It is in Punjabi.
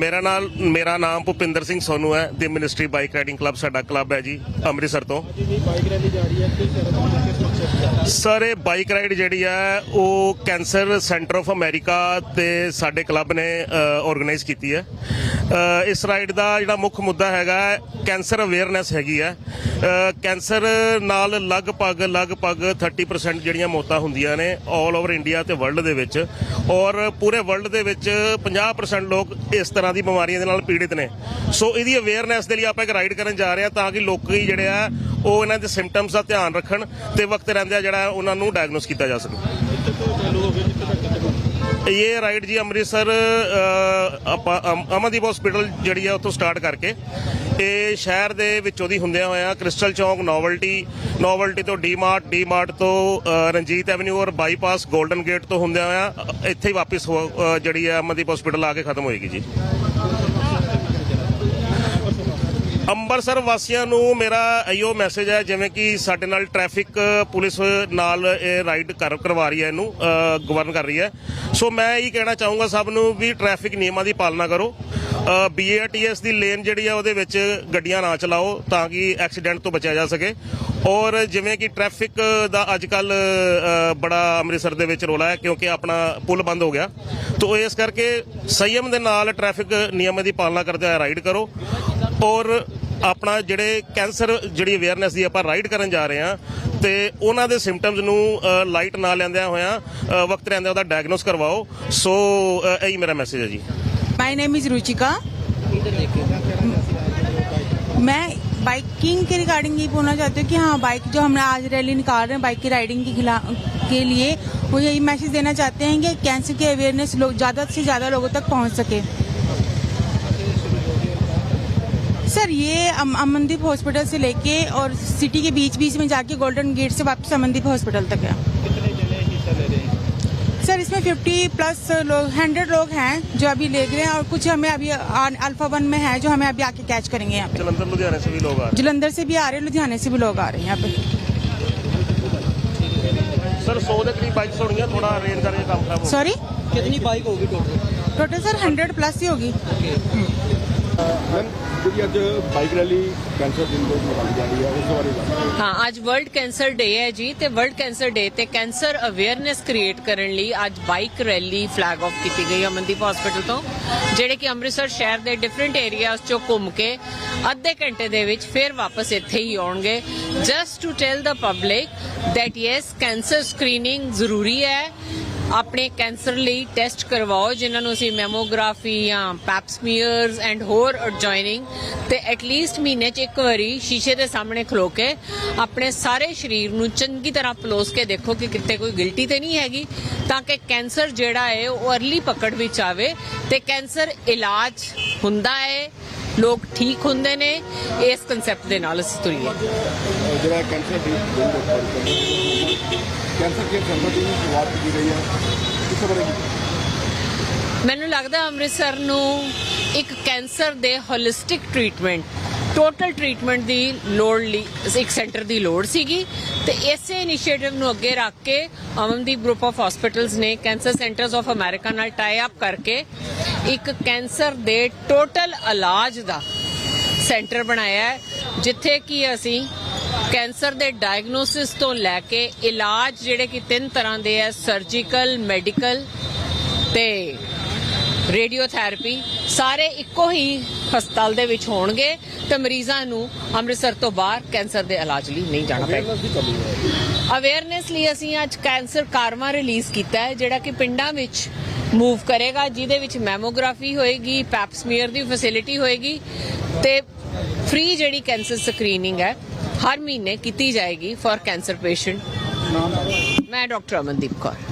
ਨਾਲ ਮੇਰਾ ਨਾਮ ਭੁਪਿੰਦਰ ਸਿੰਘ ਸੋਨੂ ਹੈ ਦੀ ਮਿਨਿਸਟਰੀ ਬਾਈਕ ਰਾਈਡਿੰਗ ਕਲੱਬ ਸਾਡਾ ਕਲੱਬ ਹੈ ਜੀ ਅੰਮ੍ਰਿਤਸਰ ਤੋਂ। ਸਰ ਇਹ ਬਾਈਕ ਰਾਈਡ ਜਿਹੜੀ ਹੈ ਉਹ ਕੈਂਸਰ ਸੈਂਟਰ ਆਫ ਅਮਰੀਕਾ ਤੇ ਸਾਡੇ ਕਲੱਬ ਨੇ ਆਰਗੇਨਾਈਜ਼ ਕੀਤੀ ਹੈ। ਇਸ ਰਾਈਡ ਦਾ ਜਿਹੜਾ ਮੁੱਖ ਮੁੱਦਾ ਹੈਗਾ ਕੈਂਸਰ ਅਵੇਅਰਨੈਸ ਹੈਗੀ ਹੈ। ਕੈਂਸਰ ਨਾਲ ਲਗਭਗ ਲਗਭਗ 30% ਜਿਹੜੀਆਂ ਮੌਤਾਂ ਹੁੰਦੀਆਂ ਨੇ 올 ਓਵਰ ਇੰਡੀਆ ਤੇ ਵਰਲਡ ਦੇ ਵਿੱਚ ਔਰ ਪੂਰੇ ਵਰਲਡ ਦੇ ਵਿੱਚ 50% ਲੋਕ ਇਸ ਤਰ੍ਹਾਂ ਦੀ ਬਿਮਾਰੀਆਂ ਦੇ ਨਾਲ ਪੀੜਿਤ ਨੇ। ਸੋ ਇਹਦੀ ਅਵੇਅਰਨੈਸ ਦੇ ਲਈ ਆਪਾਂ ਇੱਕ ਰਾਈਡ ਕਰਨ ਜਾ ਰਹੇ ਹਾਂ ਤਾਂ ਕਿ ਲੋਕੀ ਜਿਹੜੇ ਆ, ਉਹ ਇਹਨਾਂ ਦੇ ਸਿੰਪਟਮਸ ਦਾ ਧਿਆਨ ਰੱਖਣ ਤੇ ਵਕਤ ਰਹਿੰਦਿਆਂ ਜਿਹੜਾ ਉਹਨਾਂ ਨੂੰ ਡਾਇਗਨੋਸ ਕੀਤਾ ਜਾ ਸਕੇ। ਇਹ ਰਾਈਡ ਜੀ ਅੰਮ੍ਰਿਤਸਰ ਆਪਾਂ ਅਮਨਦੀਪ ਹਸਪੀਟਲ ਜਿਹੜੀ ਆ ਉੱਥੋਂ ਸਟਾਰਟ ਕਰਕੇ, ਇਹ ਸ਼ਹਿਰ ਦੇ ਵਿੱਚੋਂ ਦੀ ਹੁੰਦਿਆਂ ਹੋਇਆਂ ਕ੍ਰਿਸਟਲ ਚੌਂਕ ਨੋਵਲਟੀ ਨੋਵਲਟੀ ਤੋਂ ਡੀਮਾਰਟ ਡੀਮਾਰਟ ਤੋਂ ਰਣਜੀਤ ਐਵਨਿਊ ਔਰ ਬਾਈਪਾਸ 골ਡਨ ਗੇਟ ਤੋਂ ਹੁੰਦਿਆਂ ਹੋਇਆ, ਇੱਥੇ ਹੀ ਵਾਪਸ ਜਿਹੜੀ ਆ ਅਮਨਦੀਪ ਹਸਪੀਟਲ ਆ ਕੇ ਖਤਮ ਹੋਏਗੀ ਜੀ। ਅੰਮ੍ਰਿਤਸਰ ਵਾਸੀਆਂ ਨੂੰ ਮੇਰਾ ਇਹੋ ਮੈਸੇਜ ਹੈ, ਜਿਵੇਂ ਕਿ ਸਾਡੇ ਨਾਲ ਟ੍ਰੈਫਿਕ ਪੁਲਿਸ ਨਾਲ ਇਹ ਰਾਈਡ ਕਰ, ਕਰਵਾ ਰਹੀ ਹੈ ਇਹਨੂੰ ਗਵਰਨ ਕਰ ਰਹੀ ਹੈ। ਸੋ ਮੈਂ ਇਹ ਕਹਿਣਾ ਚਾਹੂੰਗਾ ਸਭ ਨੂੰ ਵੀ ਟ੍ਰੈਫਿਕ ਨਿਯਮਾਂ ਦੀ ਪਾਲਣਾ ਕਰੋ। ਬੀਏਟੀਐਸ ਦੀ ਲੇਨ ਜਿਹੜੀ ਆ ਉਹਦੇ ਵਿੱਚ ਗੱਡੀਆਂ ਨਾ ਚਲਾਓ ਤਾਂ ਕਿ ਐਕਸੀਡੈਂਟ ਤੋਂ ਬਚਿਆ ਜਾ ਸਕੇ। ਔਰ ਜਿਵੇਂ ਕਿ ਟ੍ਰੈਫਿਕ ਦਾ ਅੱਜ ਕੱਲ ਬੜਾ ਅੰਮ੍ਰਿਤਸਰ ਦੇ ਵਿੱਚ ਰੋਲਾ ਹੈ, ਕਿਉਂਕਿ ਆਪਣਾ ਪੁਲ ਬੰਦ ਹੋ ਗਿਆ। ਤੋ ਇਸ ਕਰਕੇ ਸੰਯਮ ਦੇ ਨਾਲ ਟ੍ਰੈਫਿਕ ਨਿਯਮਾਂ ਦੀ ਪਾਲਣਾ ਕਰਦੇ ਹੋਏ ਰਾਈਡ ਕਰੋ। ਔਰ ਆਪਣਾ ਜਿਹੜੇ ਕੈਂਸਰ ਜਿਹੜੀ ਅਵੇਅਰਨੈਸ ਦੀ ਆਪਾਂ ਰਾਈਡ ਕਰਨ ਜਾ ਰਹੇ ਹਾਂ ਤੇ ਉਹਨਾਂ ਦੇ ਸਿੰਪਟਮਸ ਨੂੰ ਲਾਈਟ ਨਾ ਲੈਂਦਿਆਂ ਹੋਇਆਂ ਅ, ਵਕਤ ਰਹਿੰਦਿਆਂ ਉਹਦਾ ਡਾਇਗਨੋਸ ਕਰਵਾਓ ਸੋ ਅ, ਇਹੀ ਮੇਰਾ ਮੈਸੇਜ ਹੈ ਜੀ माय नेम इज रुचिका मैं बाइकिंग के रिगार्डिंग यही बोलना चाहती हूँ कि हाँ बाइक जो हम आज रैली निकाल रहे हैं बाइक की राइडिंग के खिलाफ के लिए वो यही मैसेज देना चाहते हैं कि कैंसर की अवेयरनेस लोग ज़्यादा से ज़्यादा लोगों तक पहुँच सके सर ये अमनदीप हॉस्पिटल से लेके और सिटी के बीच बीच में जाके गोल्डन गेट से वापस अमनदीप हॉस्पिटल तक है। सर इसमें 50 प्लस लोग हंड्रेड लोग हैं जो अभी ले रहे हैं और कुछ हमें अभी अल्फ़ा वन में है जो हमें अभी आके कैच करेंगे यहाँ पे। जलंधर लुधियाने से भी लोग आ रहे हैं। जलंधर से भी आ रहे हैं लुधियाने से भी लोग आ रहे हैं यहाँ पे। सर थोड़ा रेंज सॉरी कितनी बाइक होगी total total sir hundred plus ही होगी। ਜਿਹੜੀ ਅੱਜ ਬਾਈਕ ਰੈਲੀ, ਕੈਂਸਰ ਦਿਨ ਤੋਂ ਨਿਕਾਲੀ ਜਾ ਰਹੀ ਹੈ, ਉਸ ਬਾਰੇ ਦੱਸੋ ਹਾਂ, ਅੱਜ ਵਰਲਡ ਕੈਂਸਰ ਡੇ ਹੈ ਜੀ, ਤੇ ਵਰਲਡ ਕੈਂਸਰ ਡੇ ਤੇ ਕੈਂਸਰ ਅਵੇਅਰਨੈਸ ਕ੍ਰੀਏਟ ਕਰਨ ਲਈ ਅੱਜ ਬਾਈਕ ਰੈਲੀ ਫਲੈਗ ਆਫ ਕੀਤੀ ਗਈ ਅਮਨਦੀਪ ਹਸਪੀਟਲ ਤੋਂ, ਜਿਹੜੇ ਕਿ ਅੰਮ੍ਰਿਤਸਰ ਸ਼ਹਿਰ ਦੇ ਡਿਫਰੈਂਟ ਏਰੀਆਜ਼ ਚੋਂ ਘੁੰਮ ਕੇ ਅੱਧੇ ਘੰਟੇ ਦੇ ਵਿੱਚ ਫਿਰ ਵਾਪਸ ਇੱਥੇ ਹੀ ਆਉਣਗੇ। Just to tell the public that yes cancer screening ਜ਼ਰੂਰੀ ਹੈ ਆਪਣੇ ਕੈਂਸਰ ਲਈ ਟੈਸਟ ਕਰਵਾਓ, ਜਿਨ੍ਹਾਂ ਨੂੰ ਅਸੀਂ ਮੈਮੋਗ੍ਰਾਫੀ ਜਾਂ ਪੈਪਸਮੀਅਰਸ ਐਂਡ ਹੋਰ ਐਡਜੋਇਨਿੰਗ ਤੇ ਐਟਲੀਸਟ ਮਹੀਨੇ 'ਚ ਇੱਕ ਵਾਰੀ ਸ਼ੀਸ਼ੇ ਦੇ ਸਾਹਮਣੇ ਖਲੋ ਕੇ ਆਪਣੇ ਸਾਰੇ ਸਰੀਰ ਨੂੰ ਚੰਗੀ ਤਰ੍ਹਾਂ ਪਲੋਸ ਕੇ ਦੇਖੋ ਕਿ ਕਿਤੇ ਕੋਈ ਗਿਲਟੀ ਤੇ ਨਹੀਂ ਹੈਗੀ, ਤਾਂ ਕਿ ਕੈਂਸਰ ਜਿਹੜਾ ਹੈ ਉਹ ਅਰਲੀ ਪਕੜ ਵਿੱਚ ਆਵੇ ਤੇ ਕੈਂਸਰ ਇਲਾਜ ਹੁੰਦਾ ਹੈ ਲੋਕ ਠੀਕ ਹੁੰਦੇ ਨੇ ਇਸ ਕਨਸੈਪਟ ਦੇ ਨਾਲ ਅਸੀਂ ਤੁਰੀਏ। ਜਿਹੜਾ ਕੈਂਸਰ ਦੀ ਕੈਂਸਰ ਸ਼ੁਰੂਆਤ ਕੀਤੀ ਗਈ ਹੈ। ਇਸ ਬਾਰੇ ਮੈਨੂੰ ਲੱਗਦਾ ਅੰਮ੍ਰਿਤਸਰ ਨੂੰ ਇੱਕ ਕੈਂਸਰ ਦੇ ਹੋਲਿਸਟਿਕ ਟ੍ਰੀਟਮੈਂਟ ਟੋਟਲ ਟ੍ਰੀਟਮੈਂਟ ਦੀ ਲੋੜ ਲਈ, ਇੱਕ ਸੈਂਟਰ ਦੀ ਲੋੜ ਸੀਗੀ ਤੇ ਇਸੇ ਇਨੀਸ਼ੀਏਟਿਵ ਨੂੰ ਅੱਗੇ ਰੱਖ ਕੇ ਅਮਨਦੀਪ ਗਰੁੱਪ ਆਫ ਹਸਪੀਟਲਸ ਨੇ ਕੈਂਸਰ ਸੈਂਟਰਸ ਆਫ ਅਮਰੀਕਾ ਨਾਲ ਟਾਈ ਅਪ ਕਰਕੇ ਇੱਕ ਕੈਂਸਰ ਦੇ ਟੋਟਲ ਇਲਾਜ ਦਾ ਸੈਂਟਰ ਬਣਾਇਆ ਹੈ, ਜਿੱਥੇ ਕਿ ਅਸੀਂ ਕੈਂਸਰ ਦੇ ਡਾਇਗਨੋਸਿਸ ਤੋਂ ਲੈ ਕੇ ਇਲਾਜ ਜਿਹੜੇ ਕਿ ਤਿੰਨ ਤਰ੍ਹਾਂ ਦੇ ਹੈ ਸਰਜੀਕਲ ਮੈਡੀਕਲ ਤੇ ਰੇਡੀਓਥੈਰੇਪੀ ਸਾਰੇ ਇੱਕੋ ਹੀ ਹਸਪਤਾਲ ਦੇ ਵਿੱਚ ਹੋਣਗੇ। ਤੇ ਮਰੀਜ਼ਾਂ ਨੂੰ ਅੰਮ੍ਰਿਤਸਰ ਤੋਂ ਬਾਹਰ ਕੈਂਸਰ ਦੇ ਇਲਾਜ ਲਈ ਨਹੀਂ ਜਾਣਾ ਪਏਗਾ। ਅਵੇਅਰਨੈਸ ਲਈ ਅਸੀਂ ਅੱਜ ਕੈਂਸਰ ਕਾਰਮਾ ਰਿਲੀਜ਼ ਕੀਤਾ ਹੈ ਜਿਹੜਾ ਕਿ ਪਿੰਡਾਂ ਵਿੱਚ ਮੂਵ ਕਰੇਗਾ ਜਿਹਦੇ ਵਿੱਚ ਮੈਮੋਗ੍ਰਾਫੀ ਹੋਏਗੀ ਪੈਪਸਮੀਅਰ ਦੀ ਫੈਸਿਲਿਟੀ ਹੋਏਗੀ ਤੇ ਫ੍ਰੀ ਜਿਹੜੀ ਕੈਂਸਰ ਸਕਰੀਨਿੰਗ ਹੈ ਹਰ ਮਹੀਨੇ ਕੀਤੀ ਜਾਏਗੀ ਫॉर ਕੈਂਸਰ ਪੇਸ਼ੈਂਟ ਮੈਂ ਡਾਕਟਰ ਅਮਨਦੀਪ ਕੌਰ।